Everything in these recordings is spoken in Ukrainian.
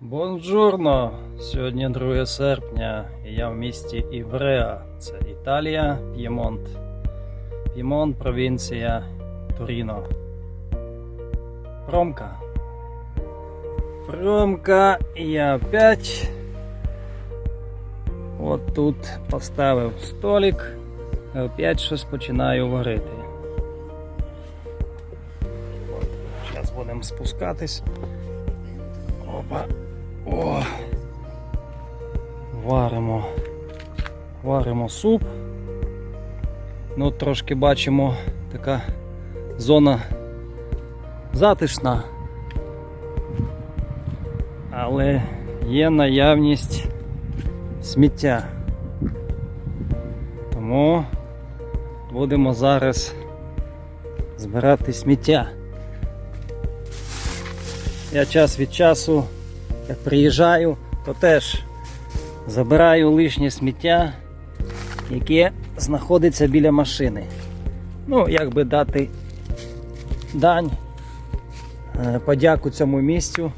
Бонжурно! Сьогодні 2 серпня і я в місті Івреа. Це Італія, П'ємонт. П'ємонт, провінція Туріно. Промка. Промка, і опять. От тут поставив столик. І опять щось починаю варити. Зараз будемо спускатись. Опа. О. Варимо. Варимо суп. Ну, трошки бачимо така зона затишна. Але є наявність сміття. Тому будемо зараз збирати сміття. Я час від часу, як приїжджаю, то теж забираю лишнє сміття, яке знаходиться біля машини. Ну, як би дати дань, е, подяку цьому місцю,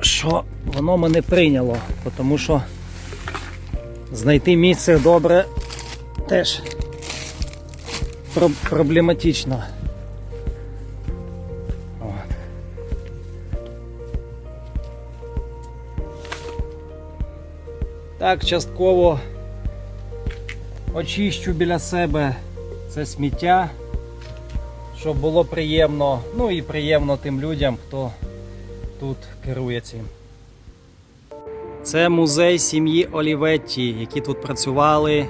що воно мене прийняло, тому що знайти місце добре теж проблематично. Так, частково очищу біля себе це сміття, щоб було приємно, ну і приємно тим людям, хто тут керує цим. Це музей сім'ї Оліветті, які тут працювали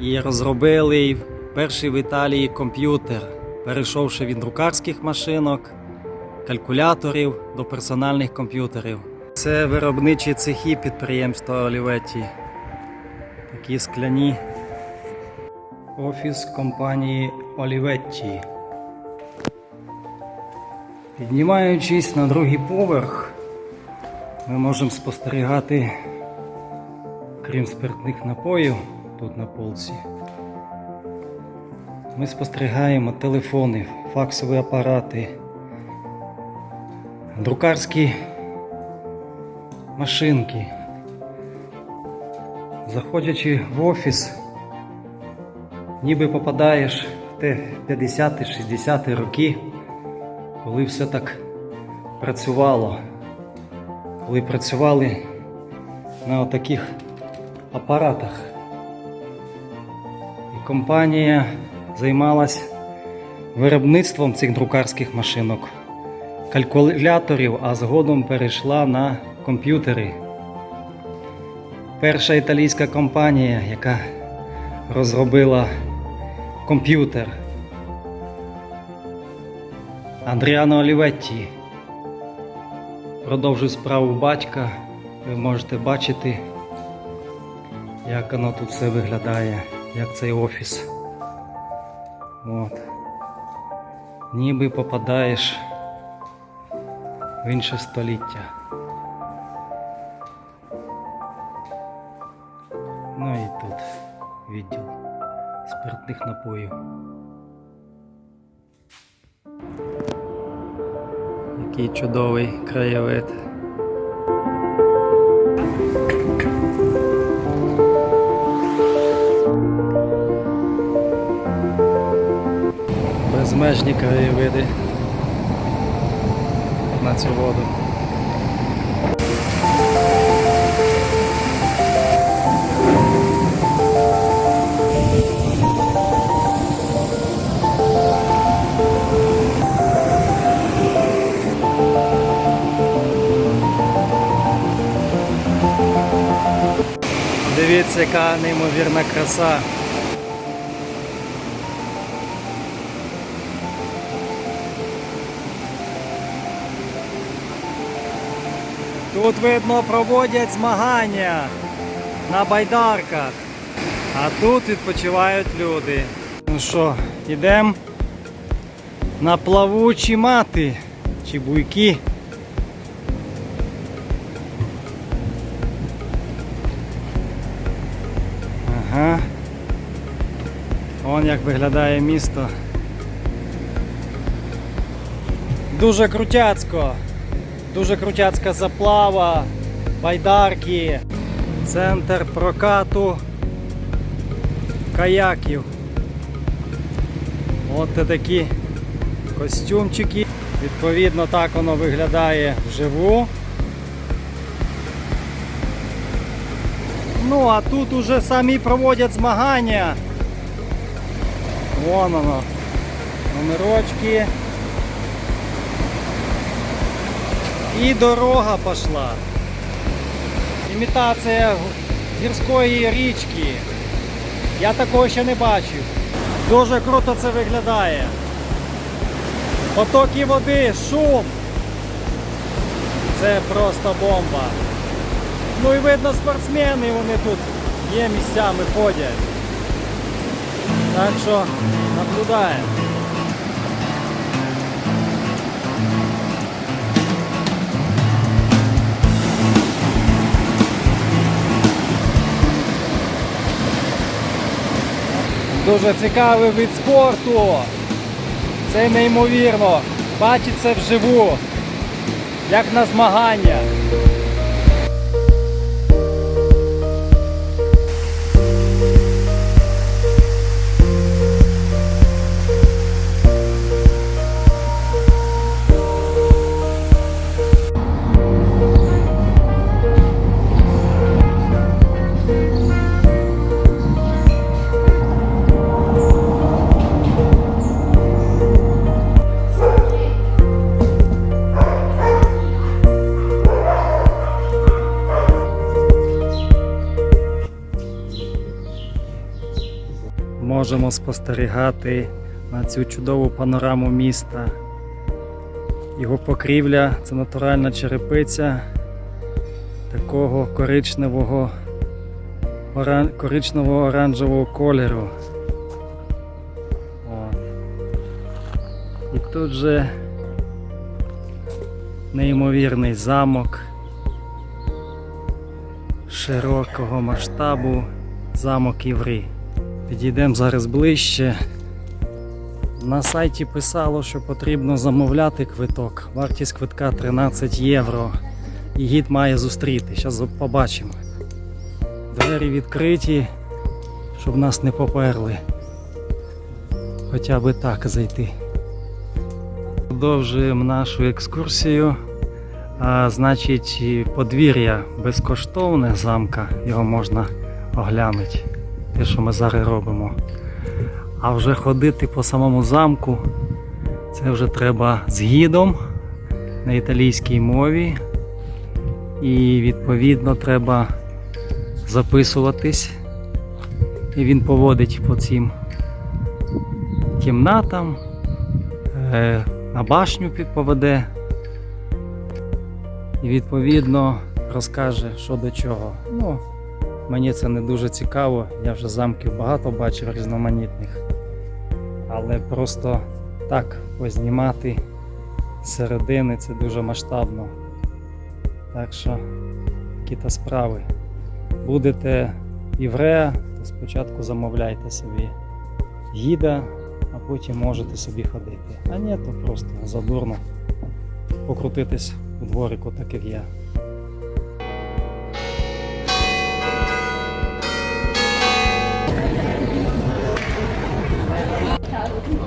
і розробили перший в Італії комп'ютер, перейшовши від друкарських машинок, калькуляторів до персональних комп'ютерів. Це виробничі цехи підприємства Оліветті. Такі скляні. Офіс компанії Оліветті. Піднімаючись на другий поверх, ми можемо спостерігати, крім спиртних напоїв, тут на полці. Ми спостерігаємо телефони, факсові апарати, друкарські машинки. Заходячи в офіс, ніби попадаєш в те 50-60 роки, коли все так працювало, коли працювали на отаких апаратах. І компанія займалась виробництвом цих друкарських машинок, калькуляторів, а згодом перейшла на комп'ютери. Перша італійська компанія, яка розробила комп'ютер. Андріано Оліветті. Продовжую справу батька. Ви можете бачити, як воно тут все виглядає, як цей офіс. От. Ніби попадаєш в інше століття. Спиртних напоїв. Який чудовий краєвид. Безмежні краєвиди на цю воду. Дивіться, яка неймовірна краса. Тут видно проводять змагання на байдарках, а тут відпочивають люди. Ну що, йдемо на плавучі мати чи буйки. Як виглядає місто. Дуже крутяцько. Дуже крутяцька заплава, байдарки, центр прокату каяків. От такі костюмчики. Відповідно, так воно виглядає вживу. Ну, а тут уже самі проводять змагання. Вон воно. Номерочки. І дорога пішла. Імітація гірської річки. Я такого ще не бачив. Дуже круто це виглядає. Потоки води, шум. Це просто бомба. Ну і видно спортсмени, вони тут є місцями ходять. Так що наблюдаємо. Дуже цікавий вид спорту. Це неймовірно. Бачить це вживу, як на змагання. Можемо спостерігати на цю чудову панораму міста. Його покрівля це натуральна черепиця такого коричневого оран... коричневого оранжевого кольору. О. І тут же неймовірний замок широкого масштабу замок Іври. Підійдемо зараз ближче. На сайті писало, що потрібно замовляти квиток. Вартість квитка 13 євро. І гід має зустріти. Зараз побачимо. Двері відкриті, щоб нас не поперли. Хоча би так зайти. Продовжуємо нашу екскурсію. А, значить, подвір'я безкоштовне замка, його можна оглянути те, що ми зараз робимо. А вже ходити по самому замку, це вже треба з гідом на італійській мові. І відповідно треба записуватись. І він поводить по цим кімнатам, е, на башню поведе. І відповідно розкаже, що до чого. Ну, Мені це не дуже цікаво, я вже замків багато бачив різноманітних. Але просто так познімати середини це дуже масштабно. Так що які-то справи. Будете іврея, то спочатку замовляйте собі гіда, а потім можете собі ходити. А ні, то просто задурно покрутитись у дворику, так як я.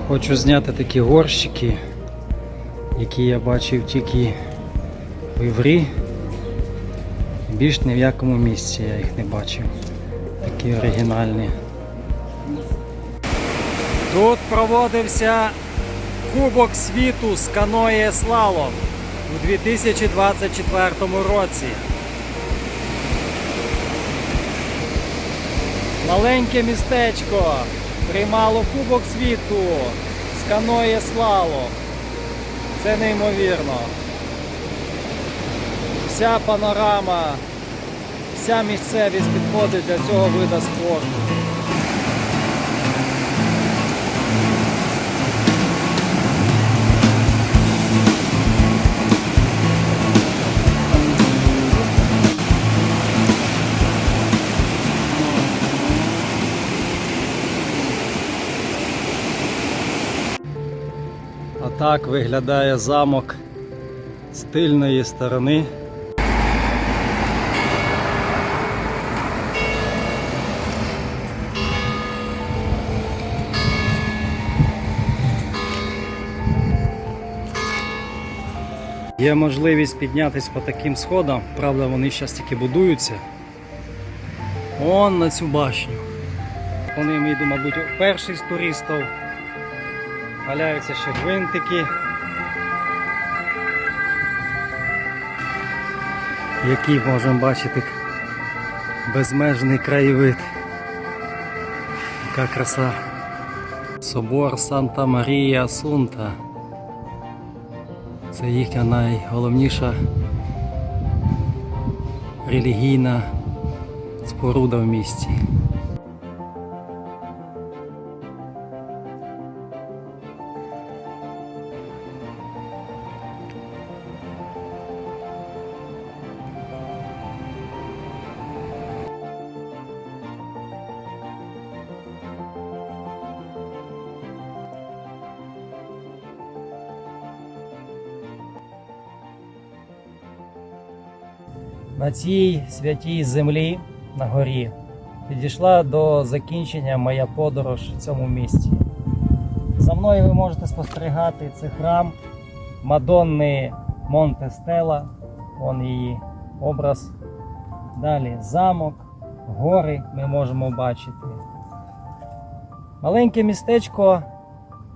Хочу зняти такі горщики, які я бачив тільки в Іврі. Більш ні в якому місці я їх не бачив. Такі оригінальні. Тут проводився Кубок світу з каноє слалом у 2024 році. Маленьке містечко приймало Кубок світу з каноє слалом. Це неймовірно. Вся панорама, вся місцевість підходить для цього вида спорту. Так виглядає замок з тильної сторони. Є можливість піднятися по таким сходам, правда, вони зараз тільки будуються. Он на цю башню. Вони мій йду, мабуть, перший з туристів. Валяються ще гвинтики. Який можемо бачити безмежний краєвид. Яка краса. Собор Санта Марія Асунта. Це їхня найголовніша релігійна споруда в місті. На цій святій землі на горі підійшла до закінчення моя подорож в цьому місті. За мною ви можете спостерігати це храм Мадонни Монте Стела, вон її образ. Далі замок, гори ми можемо бачити. Маленьке містечко,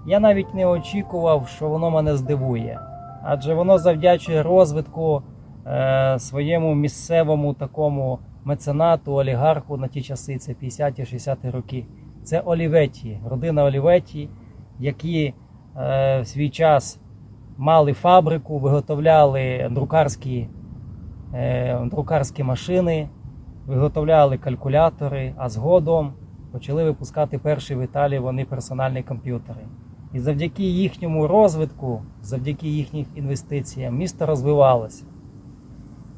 я навіть не очікував, що воно мене здивує, адже воно завдячує розвитку е, своєму місцевому такому меценату, олігарху на ті часи, це 50-60-ті роки. Це Оліветті, родина Оліветті, які е, в свій час мали фабрику, виготовляли друкарські, е, друкарські машини, виготовляли калькулятори, а згодом почали випускати перші в Італії вони персональні комп'ютери. І завдяки їхньому розвитку, завдяки їхнім інвестиціям, місто розвивалося.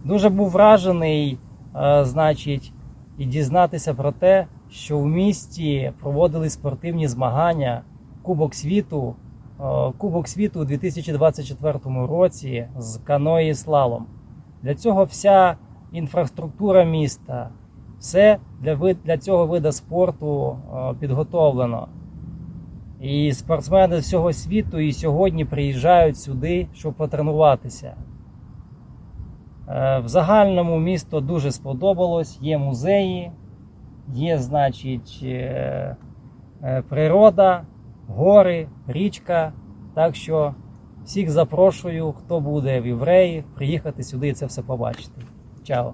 Дуже був вражений, е, значить, і дізнатися про те, що в місті проводили спортивні змагання Кубок світу, е, Кубок світу у 2024 році з каної слалом. Для цього вся інфраструктура міста, все для, для цього вида спорту е, підготовлено. І спортсмени з всього світу і сьогодні приїжджають сюди, щоб потренуватися. Е, В загальному місто дуже сподобалось. Є музеї, є, значить, е, е, природа, гори, річка. Так що всіх запрошую, хто буде в Євреї, приїхати сюди і це все побачити. Чао!